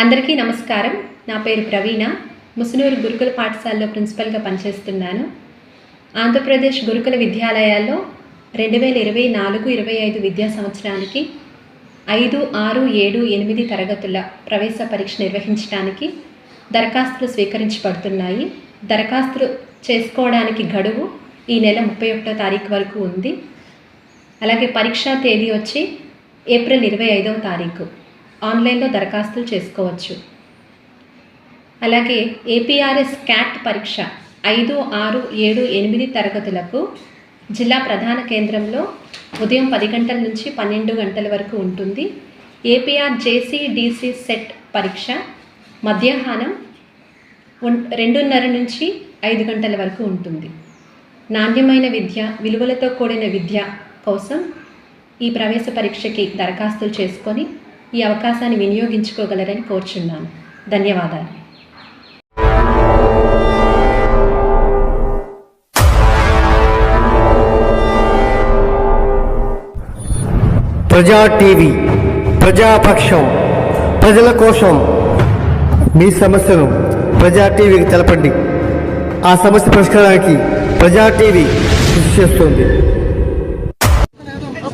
అందరికీ నమస్కారం. నా పేరు ప్రవీణ. ముసునూరు గురుకుల పాఠశాలలో ప్రిన్సిపల్గా పనిచేస్తున్నాను. ఆంధ్రప్రదేశ్ గురుకుల విద్యాలయాల్లో రెండు వేల ఇరవై నాలుగు ఇరవై ఐదు విద్యా సంవత్సరానికి ఐదు ఆరు ఏడు ఎనిమిది తరగతుల ప్రవేశ పరీక్ష నిర్వహించడానికి దరఖాస్తులు స్వీకరించబడుతున్నాయి. దరఖాస్తులు చేసుకోవడానికి గడువు ఈ నెల ముప్పై ఒకటో తారీఖు వరకు ఉంది. అలాగే పరీక్షా తేదీ వచ్చి ఏప్రిల్ ఇరవై ఐదవ తారీఖు. ఆన్లైన్లో దరఖాస్తులు చేసుకోవచ్చు. అలాగే ఏపీఆర్ఎస్ క్యాట్ పరీక్ష ఐదు ఆరు ఏడు ఎనిమిది తరగతులకు జిల్లా ప్రధాన కేంద్రంలో ఉదయం పది గంటల నుంచి పన్నెండు గంటల వరకు ఉంటుంది. ఏపీఆర్ జేసీ డీసీ సెట్ పరీక్ష మధ్యాహ్నం రెండున్నర నుంచి ఐదు గంటల వరకు ఉంటుంది. నాణ్యమైన విద్య విలువలతో కూడిన విద్య కోసం ఈ ప్రవేశ పరీక్షకి దరఖాస్తులు చేసుకొని ఈ అవకాశాన్ని వినియోగించుకోగలరని కోరుచున్నాను. ధన్యవాదాలు. ప్రజా టీవీ ప్రజాపక్షం ప్రజల కోసం మీ సమస్యను ప్రజా టీవీకి తెలపండి. ఆ సమస్య పరిష్కారానికి ప్రజా టీవీ కృషి చేస్తుంది.